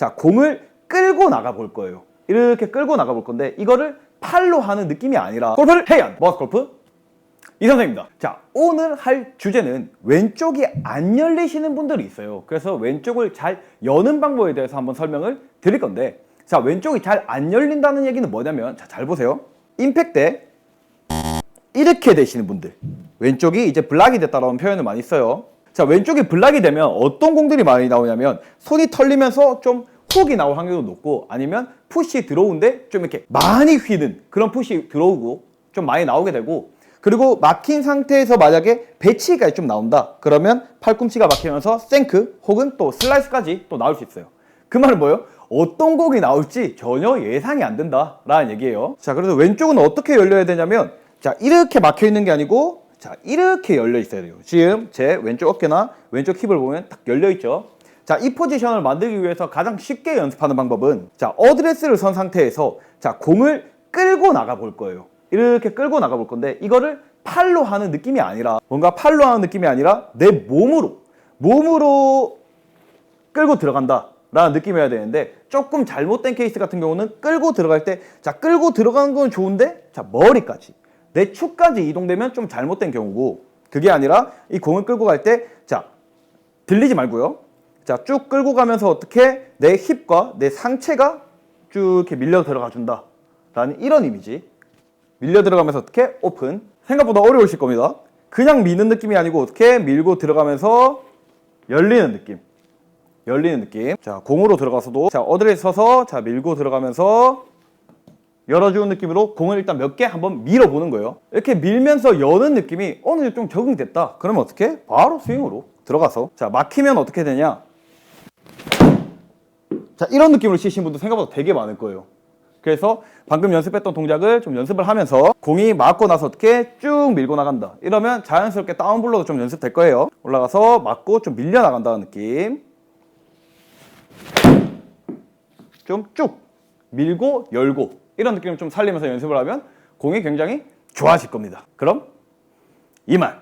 자, 공을 끌고 나가 볼 거예요. 이렇게 끌고 나가 볼 건데 이거를 팔로 하는 느낌이 아니라 골프를 해야 한다. 머스 골프 이 선생입니다. 자, 오늘 할 주제는 왼쪽이 안 열리시는 분들이 있어요. 그래서 왼쪽을 잘 여는 방법에 대해서 한번 설명을 드릴 건데 자, 왼쪽이 잘 안 열린다는 얘기는 뭐냐면 자, 잘 보세요. 임팩 때 이렇게 되시는 분들 왼쪽이 이제 블락이 됐다라는 표현을 많이 써요 자 왼쪽이 블락이 되면 어떤 공들이 많이 나오냐면 손이 털리면서 좀 훅이 나올 확률도 높고 아니면 푸시 들어오는데 좀 이렇게 많이 휘는 그런 푸시 들어오고 좀 많이 나오게 되고 그리고 막힌 상태에서 만약에 배치가 좀 나온다 그러면 팔꿈치가 막히면서 생크 혹은 또 슬라이스까지 또 나올 수 있어요 그 말은 뭐예요? 어떤 곡이 나올지 전혀 예상이 안 된다 라는 얘기예요. 자, 그래서 왼쪽은 어떻게 열려야 되냐면 자, 이렇게 막혀 있는 게 아니고 자, 이렇게 열려 있어야 돼요. 지금 제 왼쪽 어깨나 왼쪽 힙을 보면 딱 열려 있죠. 자, 이 포지션을 만들기 위해서 가장 쉽게 연습하는 방법은 자, 어드레스를 선 상태에서 자, 공을 끌고 나가 볼 거예요. 이렇게 끌고 나가 볼 건데 이거를 팔로 하는 느낌이 아니라 뭔가 팔로 하는 느낌이 아니라 내 몸으로 몸으로 끌고 들어간다. 라는 느낌이어야 되는데 조금 잘못된 케이스 같은 경우는 끌고 들어갈 때 자 끌고 들어가는 건 좋은데 자 머리까지 내 축까지 이동되면 좀 잘못된 경우고 그게 아니라 이 공을 끌고 갈 때 자 들리지 말고요 자 쭉 끌고 가면서 어떻게 내 힙과 내 상체가 쭉 이렇게 밀려 들어가 준다 라는 이런 이미지 밀려 들어가면서 어떻게 오픈 생각보다 어려우실 겁니다 그냥 미는 느낌이 아니고 어떻게 밀고 들어가면서 열리는 느낌 열리는 느낌. 자, 공으로 들어가서도 자, 어드레 서서 자, 밀고 들어가면서 열어주는 느낌으로 공을 일단 몇 개 한번 밀어보는 거예요. 이렇게 밀면서 여는 느낌이 어느 정도 좀 적응됐다. 그러면 어떻게? 바로 스윙으로 들어가서 자, 막히면 어떻게 되냐? 자, 이런 느낌으로 치신 분도 생각보다 되게 많을 거예요. 그래서 방금 연습했던 동작을 좀 연습을 하면서 공이 맞고 나서 어떻게 쭉 밀고 나간다. 이러면 자연스럽게 다운블로도 좀 연습될 거예요. 올라가서 맞고 좀 밀려 나간다는 느낌. 좀 쭉 밀고 열고 이런 느낌을 좀 살리면서 연습을 하면 공이 굉장히 좋아질 겁니다. 그럼 이만